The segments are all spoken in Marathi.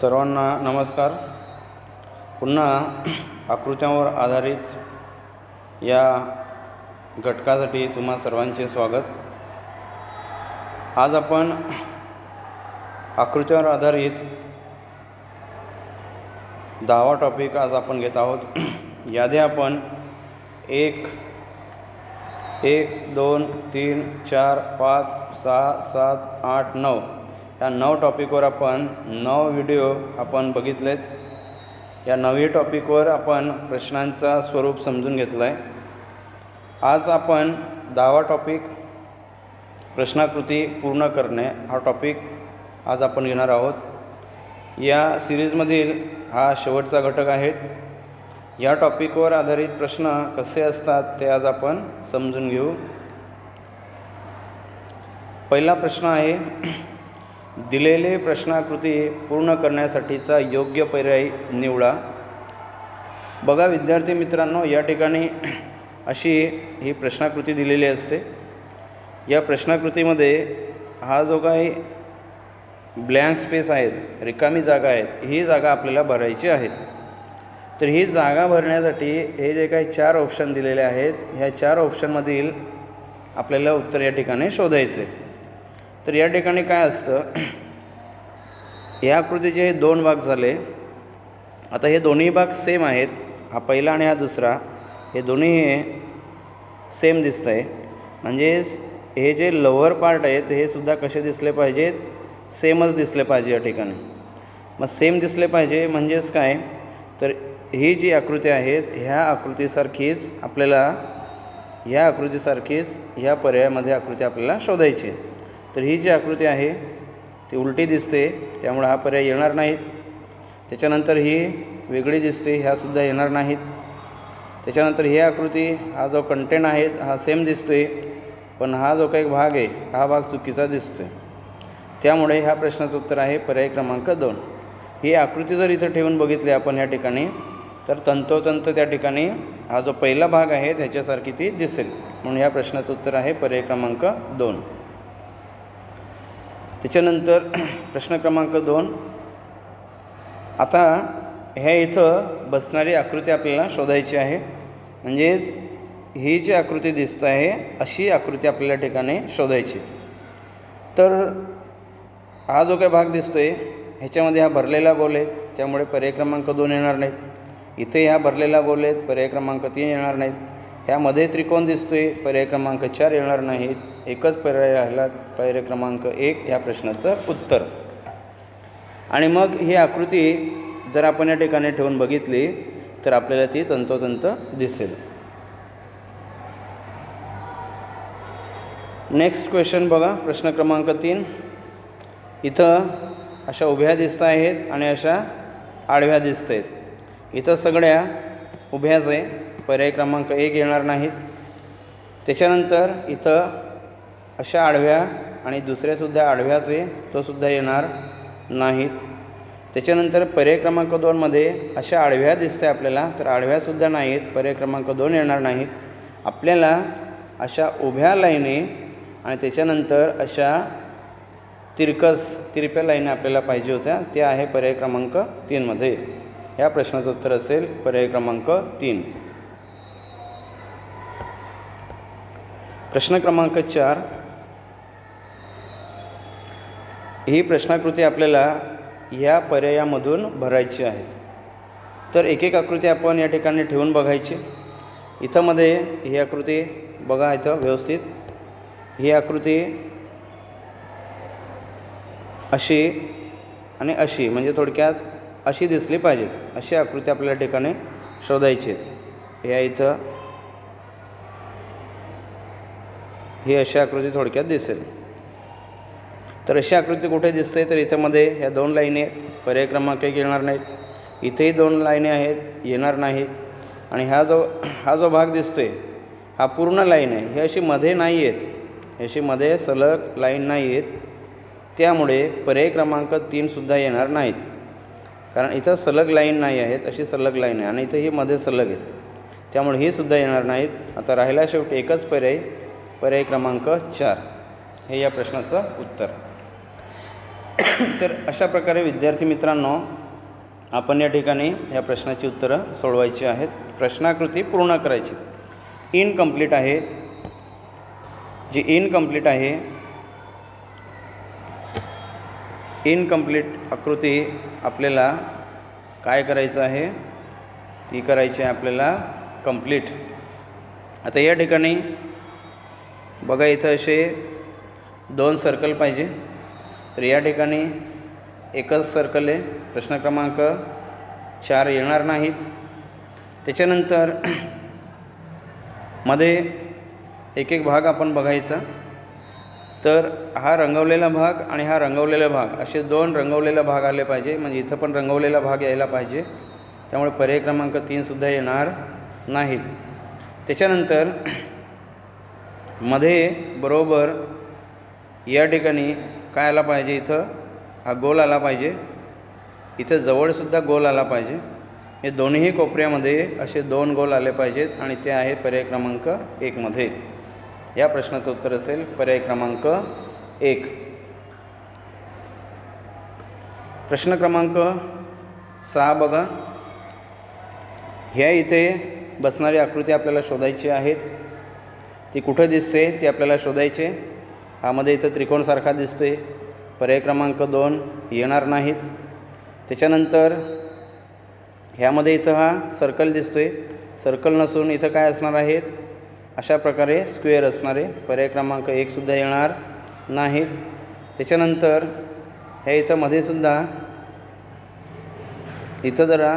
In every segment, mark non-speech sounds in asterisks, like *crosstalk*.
सर्वांना नमस्कार. पुन्हा आकृत्यांवर आधारित या घटकासाठी तुम्हा सर्वांचे स्वागत. आज आपण आकृत्यावर आधारित दहावा टॉपिक आज आपण घेत आहोत. यादी आपण एक एक दोन तीन चार पाच सहा सात आठ नऊ या नऊ टॉपिकवर आपण नऊ व्हिडिओ आपण बघितलेत. या नवी टॉपिकवर आपण प्रश्नांचा स्वरूप समजून घेतलं आहे आज आपण दहावा टॉपिक प्रश्नाकृती पूर्ण करणे हा टॉपिक आज आपण घेणार आहोत. या सिरीजमधील हा शेवटचा घटक आहे. या टॉपिकवर आधारित प्रश्न कसे असतात ते आज आपण समजून घेऊ. पहिला प्रश्न आहे दिलेले प्रश्नाकृती पूर्ण करण्यासाठीचा योग्य पर्याय निवडा. बघा विद्यार्थी मित्रांनो या ठिकाणी अशी ही प्रश्नाकृती दिलेली असते. या प्रश्नाकृतीमध्ये हा जो काही ब्लँक स्पेस आहेत रिकामी जागा आहेत ही जागा आपल्याला भरायची आहेत. तर ही जागा भरण्यासाठी हे जे काही चार ऑप्शन दिलेले आहेत ह्या चार ऑप्शनमधील आपल्याला उत्तर या ठिकाणी शोधायचे. तर या ठिकाणी काय असतं या आकृतीचे हे दोन भाग झाले. आता हे दोन्ही भाग सेम आहेत. हा पहिला आणि हा दुसरा हे दोन्ही हे सेम दिसतं आहे म्हणजेच हे जे लोअर पार्ट आहेत हे सुद्धा कसे दिसले पाहिजेत? सेमच दिसले पाहिजे या ठिकाणी. मग सेम दिसले पाहिजे म्हणजेच काय? तर ही जी आकृती आहेत ह्या आकृतीसारखीच आपल्याला ह्या आकृतीसारखीच ह्या पर्यायामध्ये आकृती आपल्याला शोधायची तर ही जी आकृती आहे ती उलटी दिसते त्यामुळे हा पर्याय येणार नाहीत त्याच्यानंतर ही वेगळी दिसते ह्यासुद्धा येणार नाहीत. त्याच्यानंतर ही आकृती हा जो कंटेंट आहे हा सेम दिसतोय पण हा जो काही भाग आहे हा भाग चुकीचा दिसतोय. त्यामुळे ह्या प्रश्नाचं उत्तर आहे पर्याय क्रमांक दोन. ही आकृती जर इथं ठेवून बघितली आपण ह्या ठिकाणी तर तंतोतंत त्या ठिकाणी हा जो पहिला भाग आहे त्याच्यासारखी ती दिसेल. म्हणून ह्या प्रश्नाचं उत्तर आहे पर्याय क्रमांक दोन. त्याच्यानंतर *clears throat* प्रश्न क्रमांक दोन. आता ह्या इथं बसणारी आकृती आपल्याला शोधायची आहे. म्हणजेच ही जी आकृती दिसत आहे अशी आकृती आपल्याला ठिकाणी शोधायची. तर हा जो काही भाग दिसतो आहे ह्याच्यामध्ये हा भरलेला गोल आहे त्यामुळे पर्याय क्रमांक दोन येणार नाहीत. इथे ह्या भरलेला गोल आहेत पर्याय क्रमांक तीन येणार नाहीत. ह्यामध्ये त्रिकोण दिसतो आहे पर्याय क्रमांक चार येणार नाहीत. एकच पर्याय राहिला पर्याय क्रमांक एक या प्रश्नाचं उत्तर. आणि मग ही आकृती जर आपण या ठिकाणी ठेवून बघितली तर आपल्याला ती तंतोतंत दिसेल. नेक्स्ट क्वेश्चन बघा प्रश्न क्रमांक तीन. इथं अशा उभ्या दिसत आहेत आणि अशा आडव्या दिसत आहेत. इथं सगळ्या उभ्याच आहे पर्याय क्रमांक एक येणार नाहीत. त्याच्यानंतर इथं अशा आडव्या आणि दुसऱ्यासुद्धा आडव्याचे तोसुद्धा येणार नाहीत. त्याच्यानंतर पर्याय क्रमांक दोनमध्ये अशा आडव्या दिसते आपल्याला तर आडव्यासुद्धा नाहीत पर्याय क्रमांक दोन येणार नाहीत. आपल्याला अशा उभ्या लाईने आणि त्याच्यानंतर अशा तिरकस तिरप्या लाईने आपल्याला पाहिजे होत्या त्या आहे पर्याय क्रमांक तीनमध्ये या प्रश्नाचं उत्तर असेल पर्याय क्रमांक तीन. प्रश्न क्रमांक चार ही प्रश्नाकृती आपल्याला ह्या पर्यायामधून भरायची आहे. तर एक एक आकृती आपण या ठिकाणी ठेवून बघायची. इथं मध्ये ही आकृती बघा इथं व्यवस्थित. ही आकृती अशी आणि अशी म्हणजे थोडक्यात अशी दिसली पाहिजेत. अशी आकृती आपल्याला ठिकाणी शोधायची या इथं. ही अशी आकृती थोडक्यात दिसेल. तर अशी आकृती कुठे दिसते तर इथंमध्ये ह्या दोन लाईनी पर्याय क्रमांक एक येणार नाहीत. इथेही दोन लाईनी आहेत येणार नाहीत. आणि हा जो हा जो भाग दिसतोय हा पूर्ण लाईन आहे. ही अशी मध्ये नाही आहेत. अशी मध्ये सलग लाईन नाही आहेत. त्यामुळे पर्याय क्रमांक तीनसुद्धा येणार नाहीत. कारण इथं सलग लाईन नाही आहेत अशी सलग लाईन आहे. आणि इथं ही मध्ये सलग आहेत. त्यामुळे ही सुद्धा येणार नाहीत. आता राहिला शेवटी एकच पर्याय पर्याय क्रमांक चार. हे या प्रश्नाचं उत्तर. तर अशा प्रकारे विद्यार्थी मित्रांनो आपण या ठिकाणी या प्रश्नाची उत्तरं सोडवायची आहेत. प्रश्नाकृती पूर्ण करायची. इनकम्प्लीट आहे. जी इनकम्प्लीट आहे इनकम्प्लीट आकृती आपल्याला काय करायचं आहे? ती करायची आहे आपल्याला कंप्लीट आता या ठिकाणी बघा इथं असे दोन सर्कल पाहिजे. तर या ठिकाणी एकच सर्कल आहे. प्रश्न क्रमांक चार येणार नाहीत. त्याच्यानंतरमध्ये एक एक भाग आपण बघायचा. तर हा रंगवलेला भाग आणि हा रंगवलेला भाग असे दोन रंगवलेला भाग आले पाहिजे. म्हणजे इथं पण रंगवलेला भाग यायला पाहिजे. त्यामुळे पर्याय क्रमांक तीनसुद्धा येणार नाहीत. त्याच्यानंतरमध्ये बरोबर या ठिकाणी काय आला पाहिजे इथं? हा गोल आला पाहिजे. इथं जवळसुद्धा गोल आला पाहिजे. हे दोन्ही कोपऱ्यामध्ये असे दोन गोल आले पाहिजेत आणि ते आहे पर्याय क्रमांक एकमध्ये या प्रश्नाचं उत्तर असेल पर्याय क्रमांक एक. प्रश्न क्रमांक सहा बघा. ह्या इथे बसणारी आकृती आपल्याला शोधायची आहेत. ती कुठं दिसते? ती आपल्याला शोधायचे हामध्ये इथं त्रिकोणसारखा दिसतो आहे पर्याय क्रमांक दोन येणार नाहीत. त्याच्यानंतर ह्यामध्ये इथं हा सर्कल दिसतो आहे सर्कल नसून इथं काय असणार आहेत? अशा प्रकारे स्क्वेअर असणारे पर्याय क्रमांक एकसुद्धा येणार नाहीत. त्याच्यानंतर ह्या इथं मध्येसुद्धा इथं जरा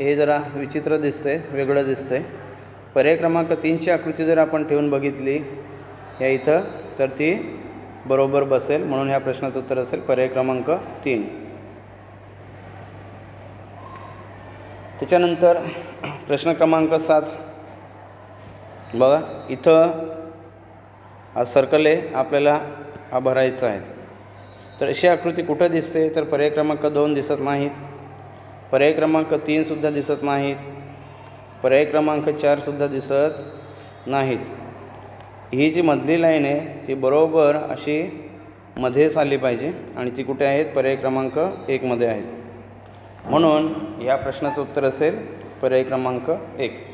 हे जरा विचित्र दिसतंय वेगळं दिसतंय. पर्याय क्रमांक तीनची आकृती जर आपण ठेवून बघितली या इथं तर ती बरोबर बसेल म्हणून ह्या प्रश्नाचं उत्तर असेल पर्याय क्रमांक तीन. त्याच्यानंतर प्रश्न क्रमांक सात. बघा इथं हा सर्कल आहे आपल्याला हा भरायचा आहे. तर अशी आकृती कुठं दिसते? तर पर्याय क्रमांक दोन दिसत नाहीत. पर्याय क्रमांक तीनसुद्धा दिसत नाहीत. पर्याय क्रमांक चारसुद्धा दिसत नाहीत. ही जी मधली लाईन आहे ती बरोबर अशी मध्येच आली पाहिजे आणि ती कुठे आहेत? पर्याय क्रमांक एकमध्ये आहेत. म्हणून या प्रश्नाचं उत्तर असेल पर्याय क्रमांक एक.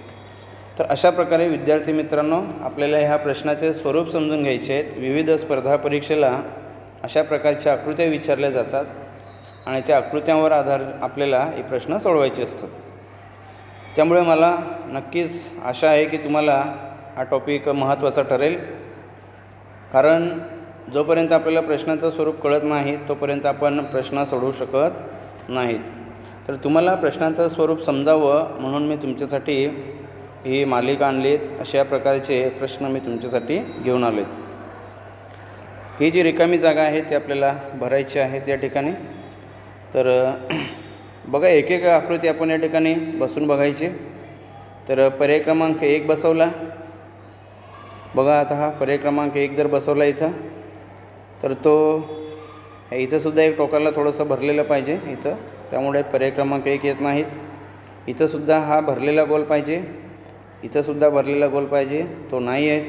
तर अशा प्रकारे विद्यार्थी मित्रांनो आपल्याला ह्या प्रश्नाचे स्वरूप समजून घ्यायचे आहेत. विविध स्पर्धा परीक्षेला अशा प्रकारच्या आकृत्या विचारल्या जातात आणि त्या आकृत्यांवर आधार आपल्याला हे प्रश्न सोडवायचे असतात. त्यामुळे मला नक्कीच आशा आहे की तुम्हाला हा टॉपिक महत्त्वाचा ठरेल. कारण जोपर्यंत आपल्याला प्रश्नाचं स्वरूप कळत नाही तोपर्यंत आपण प्रश्न सोडवू शकत नाहीत तर तुम्हाला प्रश्नाचं स्वरूप समजावं म्हणून मी तुमच्यासाठी ही मालिका आणलीत. अशा प्रकारचे प्रश्न मी तुमच्यासाठी घेऊन आलो ही जी रिकामी जागा आहे ती आपल्याला भरायची आहे त्या ठिकाणी. तर *clears throat* बघा एक एक आकृती आपण या ठिकाणी बसून बघायची. तर पर्याय क्रमांक एक बसवला. बघा आता हा पर्याय क्रमांक एक जर बसवला इथं तर तो इथंसुद्धा एक टोकाला थोडंसं भरलेलं पाहिजे इथं. त्यामुळे पर्याय क्रमांक एक येत नाहीत. इथंसुद्धा हा भरलेला गोल पाहिजे. इथंसुद्धा भरलेला गोल पाहिजे. तो नाही आहे.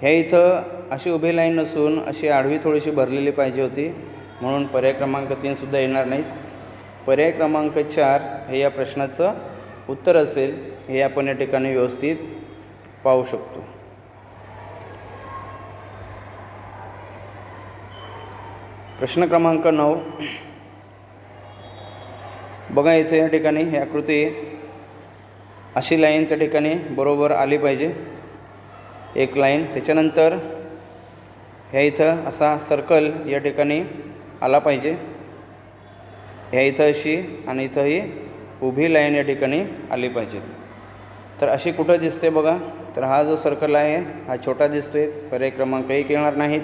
ह्या इथं अशी उभी लाईन नसून अशी आडवी थोडीशी भरलेली पाहिजे होती. म्हणून पर्याय क्रमांक तीनसुद्धा येणार नाहीत. पर्याय क्रमांक चार हे या प्रश्नाचं उत्तर असेल. हे आपण या ठिकाणी व्यवस्थित पाहू शकतो. प्रश्न क्रमांक नऊ. बघा इथे या ठिकाणी ही आकृती. अशी लाईन त्या ठिकाणी बरोबर आली पाहिजे. एक लाईन. त्याच्यानंतर ह्या इथं असा सर्कल या ठिकाणी आला पाहिजे. ह्या इथं अशी आणि इथं ही उभी लाईन या ठिकाणी आली पाहिजे. तर अशी कुठं दिसते बघा. तर हा जो सर्कल आहे हा छोटा दिसतोय. पर्याय क्रमांक एक येणार नाहीत.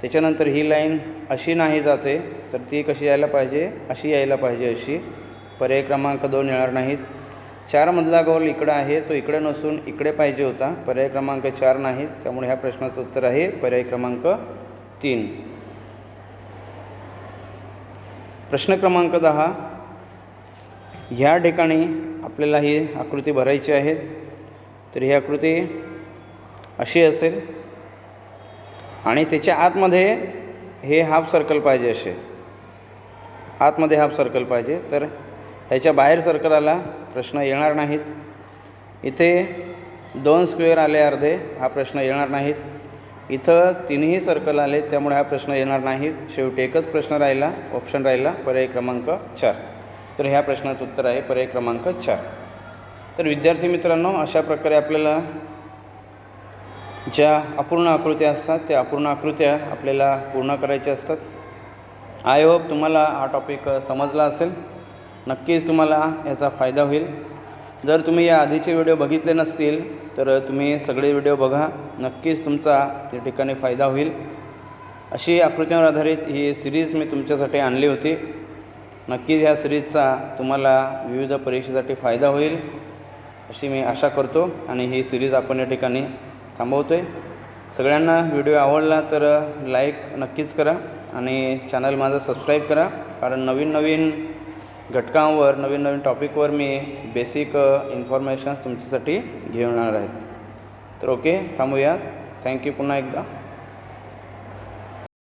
त्याच्यानंतर ही लाईन अशी नाही जाते तर ती कशी यायला पाहिजे? अशी यायला पाहिजे अशी. पर्याय क्रमांक दोन येणार नाहीत. चारमधला गोल इकडं आहे तो इकडे नसून इकडे पाहिजे होता. पर्याय क्रमांक चार नाहीत त्यामुळे ह्या प्रश्नाचं उत्तर आहे पर्याय क्रमांक तीन. प्रश्न क्रमांक दहा. ह्या ठिकाणी आपल्याला ही आकृती भरायची आहे. तर ही आकृती अशी असेल आणि त्याच्या आतमध्ये हे हाफ सर्कल पाहिजे असे. आतमध्ये हाफ सर्कल पाहिजे. तर ह्याच्या बाहेर सर्कल आला प्रश्न येणार नाहीत. इथे दोन स्क्वेअर आले अर्धे हा प्रश्न येणार नाहीत. इथं तिन्ही सर्कल आले त्यामुळे हा प्रश्न येणार नाहीत. शेवटी एकच प्रश्न राहिला ऑप्शन राहिला पर्याय क्रमांक चार. तर ह्या प्रश्नाचं उत्तर आहे पर्याय क्रमांक चार. तर विद्यार्थी मित्रांनो अशा प्रकारे आपल्याला ज्या अपूर्ण आकृत्या असतात त्या अपूर्ण आकृत्या आपल्याला पूर्ण करायच्या असतात. आय होप तुम्हाला हा टॉपिक समजला असेल. नक्कीच तुम्हाला याचा फायदा होईल. जर तुम्ही या आधीचे व्हिडिओ बघितले नसतील तर तुम्ही सगळे व्हिडिओ बघा. नक्कीच तुमचा या ठिकाणी फायदा होईल. अशी आकृत्यांवर आधारित ही सिरीज मी तुमच्यासाठी आणली होती. नक्कीच ह्या सिरीजचा तुम्हाला विविध परीक्षेसाठी फायदा होईल अशी मी आशा करतो. आणि ही सिरीज आपण या ठिकाणी थांबवतो आहे सगळ्यांना व्हिडिओ आवडला तर लाईक नक्कीच करा आणि चॅनल माझं सबस्क्राईब करा. कारण नवीन नवीन घटकांवर नवीन नवीन टॉपिकवर मी बेसिक इन्फॉर्मेशन्स तुमच्यासाठी घेऊन येणार आहेत तर ओके थांबूया थँक्यू पुन्हा एकदा.